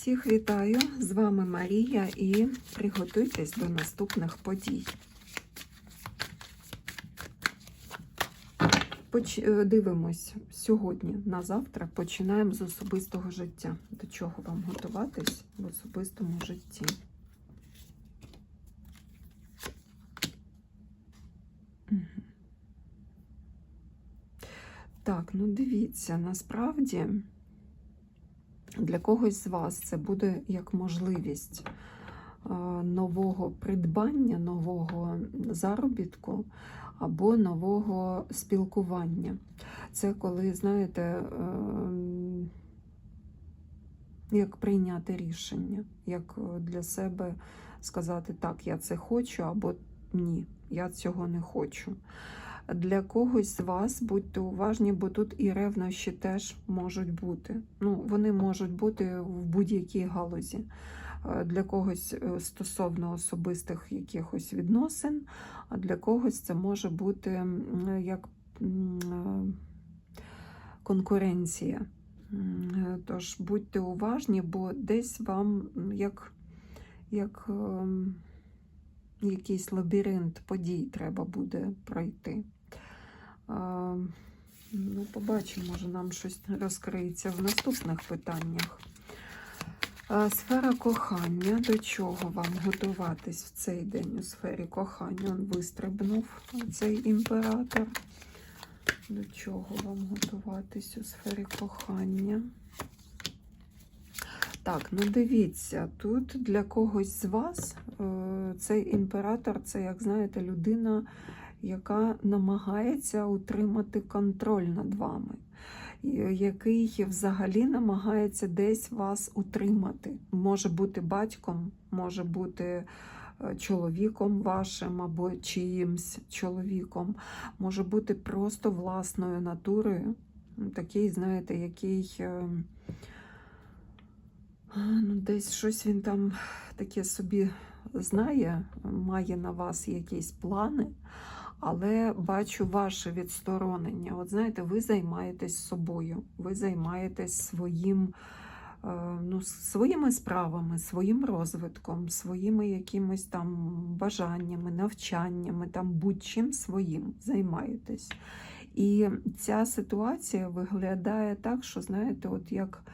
Всіх вітаю! З вами Марія і приготуйтесь до наступних подій. Поч... е, Дивимось сьогодні на завтра. Починаємо з особистого життя. До чого вам готуватись в особистому житті? Так, ну дивіться, насправді для когось з вас це буде як можливість е, нового придбання, нового заробітку або нового спілкування. Це коли, знаєте, ем, як прийняти рішення, як для себе сказати, так, я це хочу, або ні, я цього не хочу. Для когось з вас будьте уважні, бо тут і ревнощі теж можуть бути. Ну, вони можуть бути в будь-якій галузі. Е, Для когось е, стосовно особистих якихось відносин, а для когось це може бути як е, конкуренція. Тож будьте уважні, бо десь вам як, як ем, якийсь лабіринт подій треба буде пройти. Ну, побачимо, може нам щось розкриється в наступних питаннях. Сфера кохання. До чого вам готуватись в цей день у сфері кохання? Он вистрибнув цей імператор. До чого вам готуватись у сфері кохання? Так, ну дивіться, тут для когось з вас е, цей імператор це, як знаєте, людина, яка намагається утримати контроль над вами, який взагалі намагається десь вас утримати. Може бути батьком, може бути е, чоловіком вашим або чиїмсь чоловіком, може бути просто власною натурою. Такий, знаєте, який. е, Ну, десь щось він там таке собі знає, має на вас якісь плани, але бачу ваше відсторонення. От знаєте, ви займаєтесь собою, ви займаєтесь своїм, е, ну, своїми справами, своїм розвитком, своїми якимось там бажаннями, навчаннями, там будь-чим своїм займаєтесь. І ця ситуація виглядає так, що, знаєте, от як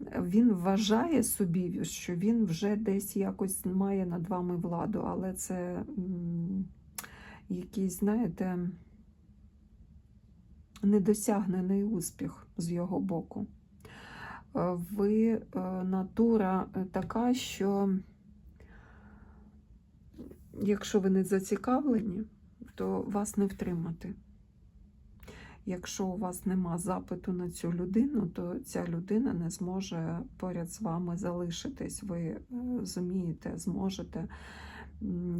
він вважає собі, що він вже десь якось має над вами владу, але це якийсь, знаєте, недосягнений успіх з його боку. Е, Ви е, натура е, така, що якщо ви не зацікавлені, то вас не втримати. Якщо у вас нема запиту на цю людину, то ця людина не зможе поряд з вами залишитись. Ви зумієте, зможете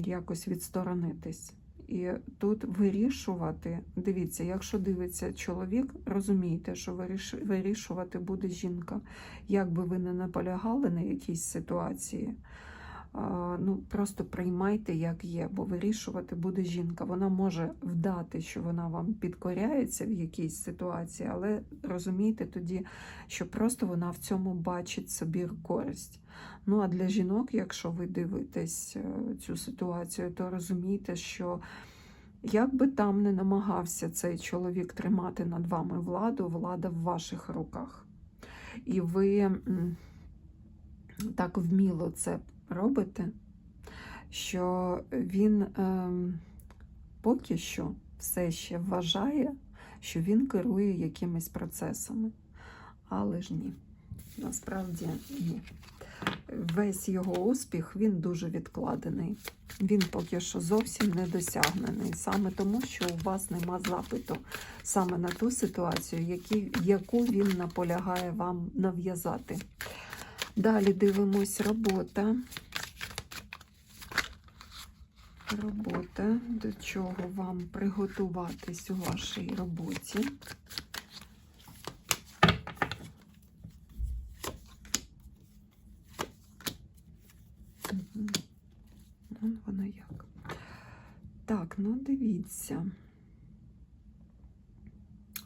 якось відсторонитись. І тут вирішувати, дивіться, якщо дивиться чоловік, розумійте, що виріш- вирішувати буде жінка. Як би ви не наполягали на якійсь ситуації, ну просто приймайте, як є, бо вирішувати буде жінка. Вона може вдати, що вона вам підкоряється в якійсь ситуації, але розумійте тоді, що просто вона в цьому бачить собі користь. Ну а для жінок, якщо ви дивитесь е, цю ситуацію, то розумійте, що як би там не намагався цей чоловік тримати над вами владу, влада в ваших руках. І ви так вміло це робите, що він ем, поки що все ще вважає, що він керує якимись процесами. Але ж ні, насправді ні. Весь його успіх він дуже відкладений. Він поки що зовсім не досягнений, саме тому, що у вас нема запиту саме на ту ситуацію, яку він наполягає вам нав'язати. Далі дивимось робота. Робота, до чого вам приготуватись у вашій роботі. Ну, воно як. Так, ну дивіться.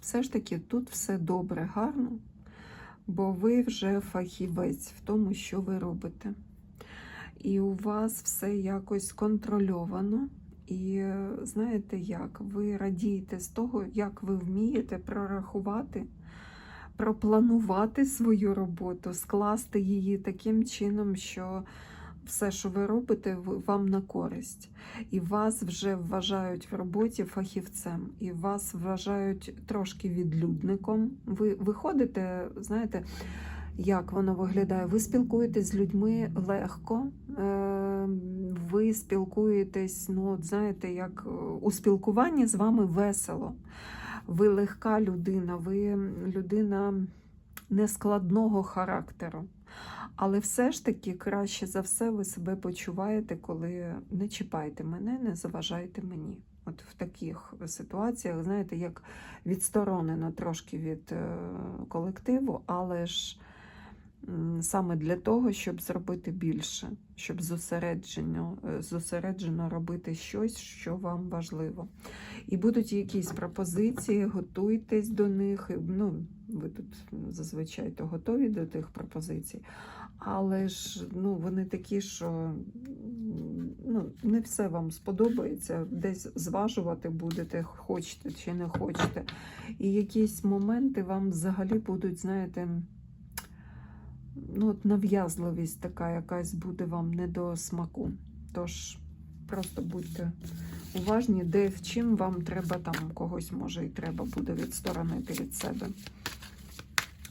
Все ж таки тут все добре, гарно. Бо ви вже фахівець в тому, що ви робите. І у вас все якось контрольовано. І знаєте як? Ви радієте з того, як ви вмієте прорахувати, пропланувати свою роботу, скласти її таким чином, що все, що ви робите, вам на користь. І вас вже вважають в роботі фахівцем, і вас вважають трошки відлюдником. Ви виходите, знаєте, як воно виглядає? Ви спілкуєтесь з людьми легко, е, ви спілкуєтесь, ну, от знаєте, як е, у спілкуванні з вами весело. Ви легка людина, ви людина нескладного характеру. Але все ж таки краще за все ви себе почуваєте, коли не чіпайте мене, не заважайте мені. От в таких ситуаціях, знаєте, як відсторонено трошки від е, колективу, але ж саме для того, щоб зробити більше, щоб зосереджено, е, зосереджено робити щось, що вам важливо. І будуть якісь пропозиції, готуйтесь до них. Ну, ви тут зазвичай то готові до тих пропозицій. Але ж ну, вони такі, що ну, не все вам сподобається, десь зважувати будете, хочете чи не хочете. І якісь моменти вам взагалі будуть, знаєте, ну, от нав'язливість така якась буде вам не до смаку. Тож просто будьте уважні, де в чим вам треба там когось може і треба буде відсторонити від себе.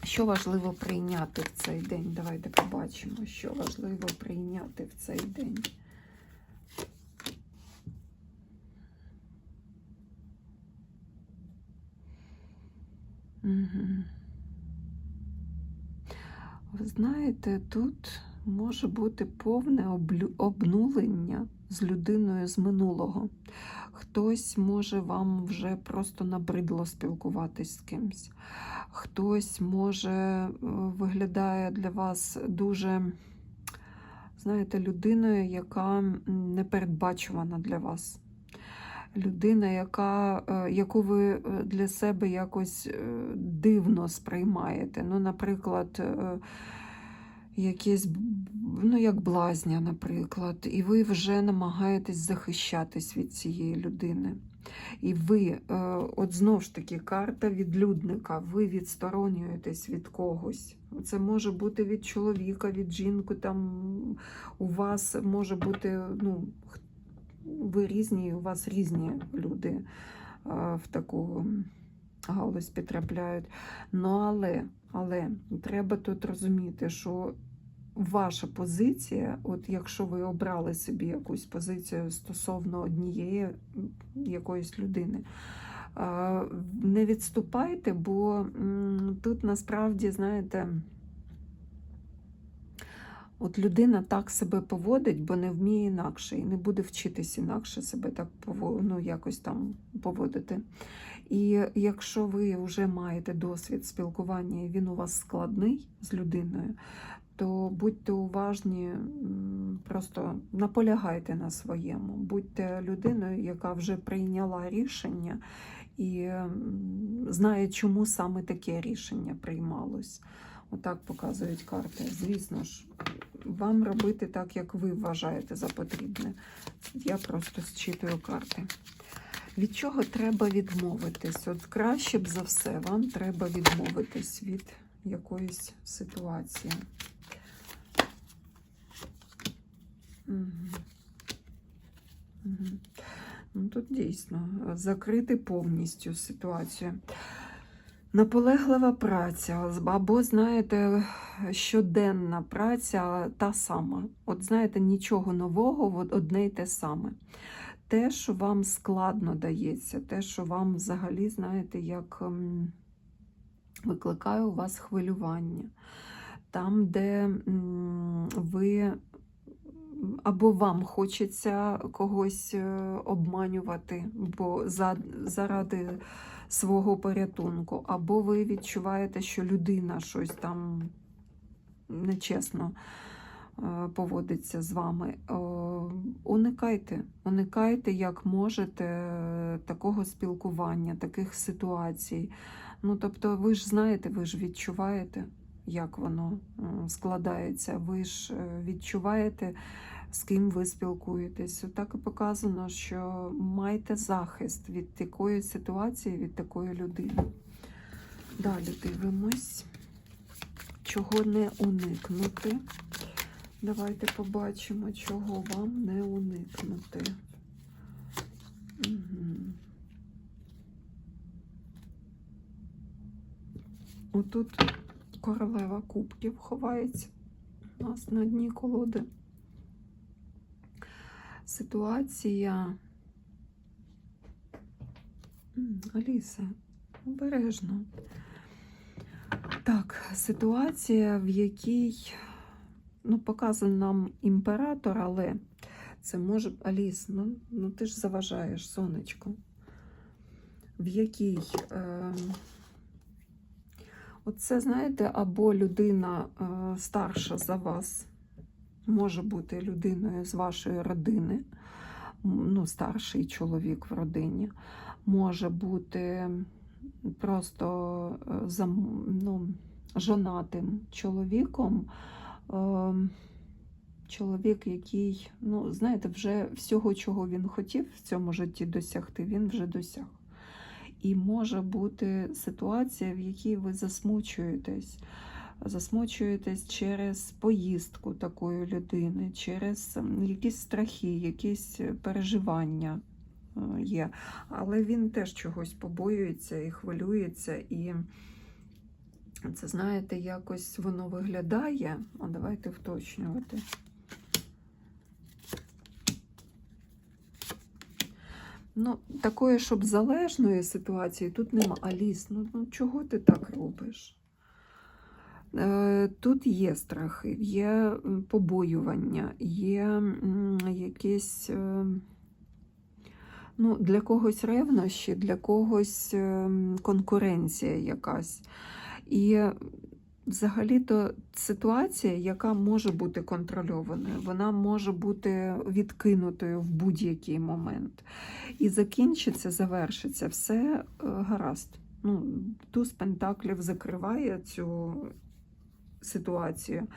Що важливо прийняти в цей день? Давайте побачимо, що важливо прийняти в цей день. Угу. Ви знаєте, тут може бути повне обнулення з людиною з минулого. Хтось може вам вже просто набридло спілкуватись з кимсь. Хтось може е, виглядає для вас дуже, знаєте, людиною, яка непередбачувана для вас. Людина, яка, е, яку ви е, для себе якось е, дивно сприймаєте. Ну, наприклад, якесь, б- ну, як блазня, наприклад, і ви вже намагаєтесь захищатись від цієї людини. І ви, от знов ж таки, карта відлюдника, ви відсторонюєтесь від когось. Це може бути від чоловіка, від жінки, там у вас може бути, ну, ви різні, у вас різні люди е, в таку галузь потрапляють. Ну, але, але треба тут розуміти, що ваша позиція, от якщо ви обрали собі якусь позицію стосовно однієї якоїсь людини, е, не відступайте, бо тут насправді, знаєте, От людина так себе поводить, бо не вміє інакше і не буде вчитись інакше себе так ну, якось там поводити. І якщо ви вже маєте досвід спілкування, і він у вас складний з людиною, то будьте уважні, просто наполягайте на своєму, будьте людиною, яка вже прийняла рішення і знає, чому саме таке рішення приймалось. Отак показують карти. Звісно ж, вам робити так, як ви вважаєте за потрібне. Я просто зчитую карти. Від чого треба відмовитись? От краще б за все, вам треба відмовитись від якоїсь ситуації. Угу. Угу. Ну, тут дійсно закрити повністю ситуацію. Наполеглива праця, або, знаєте, щоденна праця та сама. От знаєте, нічого нового, от одне й те саме. Те, що вам складно дається, те, що вам взагалі, знаєте, як ем, викликає у вас хвилювання. Там, де ви або вам хочеться когось е, обманювати, бо за, заради свого порятунку, або ви відчуваєте, що людина щось там нечесно е, поводиться з вами. Уникайте, уникайте, як можете, е, такого спілкування, таких ситуацій. Ну, тобто, ви ж знаєте, ви ж відчуваєте. як воно складається. Ви ж е, відчуваєте, з ким ви спілкуєтесь. Так і показано, що маєте захист від такої ситуації, від такої людини. Далі дивимось, чого не уникнути. Давайте побачимо, чого вам не уникнути. Угу. Отут королева кубків ховається у нас на дні колоди. Ситуація. Аліса, обережно. Так, ситуація, в якій ну, показаний нам імператор, але це може. Аліс, ну, ну ти ж заважаєш, сонечко. В якій. Е... Оце, знаєте, або людина е, старша за вас, може бути людиною з вашої родини, ну, старший чоловік в родині, може бути просто е, ну, жонатим чоловіком. Е, чоловік, який, ну, знаєте, вже всього, чого він хотів в цьому житті досягти, він вже досяг. І може бути ситуація, в якій ви засмучуєтесь. Засмучуєтесь через поїздку такої людини, через якісь страхи, якісь переживання е, є. Але він теж чогось побоюється і хвилюється. І це, знаєте, якось воно виглядає. А давайте вточнювати. Ну, такої, щоб залежної ситуації тут нема. Аліс, ну, ну чого ти так робиш? Е, Тут є страхи, є побоювання, є якісь е, ну, для когось ревнощі, для когось е, конкуренція якась. І взагалі-то ситуація, яка може бути контрольованою, вона може бути відкинутою в будь-який момент. І закінчиться, завершиться все гаразд. Ну, туз пентаклів закриває цю ситуацію.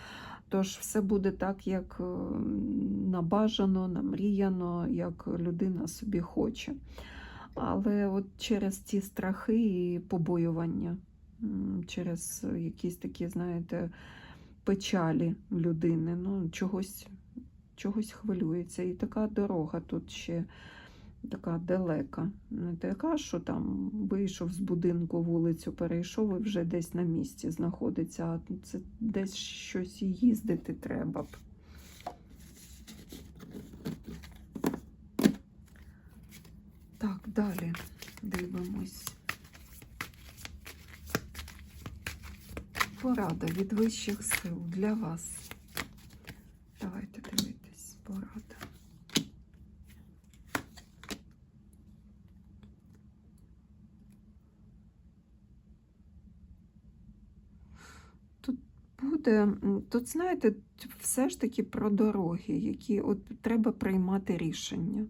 Тож все буде так, як е, набажано, намріяно, як людина собі хоче. Але от через ті страхи і побоювання, через якісь такі, знаєте, печалі людини, ну, чогось, чогось хвилюється. І така дорога тут ще така далека. Не така, що там вийшов з будинку, вулицю перейшов і вже десь на місці знаходиться. А це десь щось їздити треба б. Так, далі дивимось. Порада від вищих сил для вас. Давайте дивитись, порада. Тут буде, тут, знаєте, все ж таки про дороги, які от треба приймати рішення.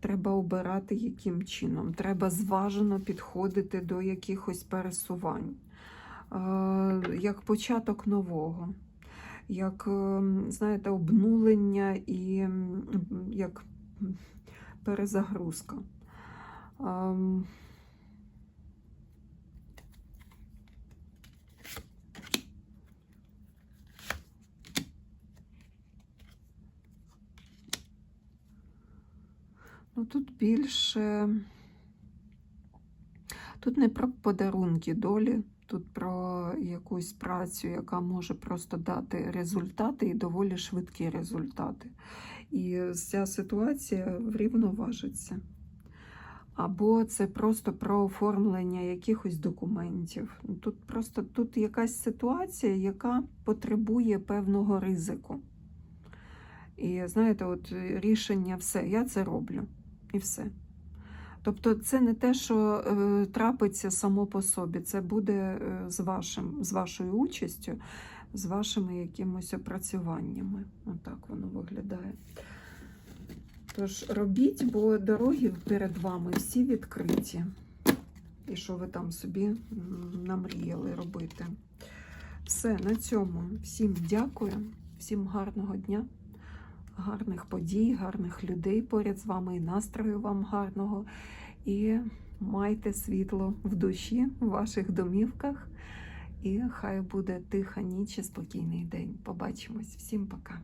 Треба обирати яким чином. Треба зважено підходити до якихось пересувань. Як початок нового, як, знаєте, обнулення і як перезагрузка. Ну, тут більше. Тут не про подарунки долі, тут про якусь працю, яка може просто дати результати і доволі швидкі результати. І ця ситуація врівноважиться. Або це просто про оформлення якихось документів. Тут просто тут якась ситуація, яка потребує певного ризику. І знаєте, от рішення все, я це роблю. І все. Тобто, це не те, що е, трапиться само по собі, це буде е, з, вашим, з вашою участю, з вашими якимось опрацюваннями. Отак воно виглядає. Тож робіть, бо дороги перед вами всі відкриті. І що ви там собі намріяли робити. Все, на цьому. Всім дякую, всім гарного дня, гарних подій, гарних людей поряд з вами і настрою вам гарного. І майте світло в душі, в ваших домівках. І хай буде тиха ніч і спокійний день. Побачимось. Всім пока.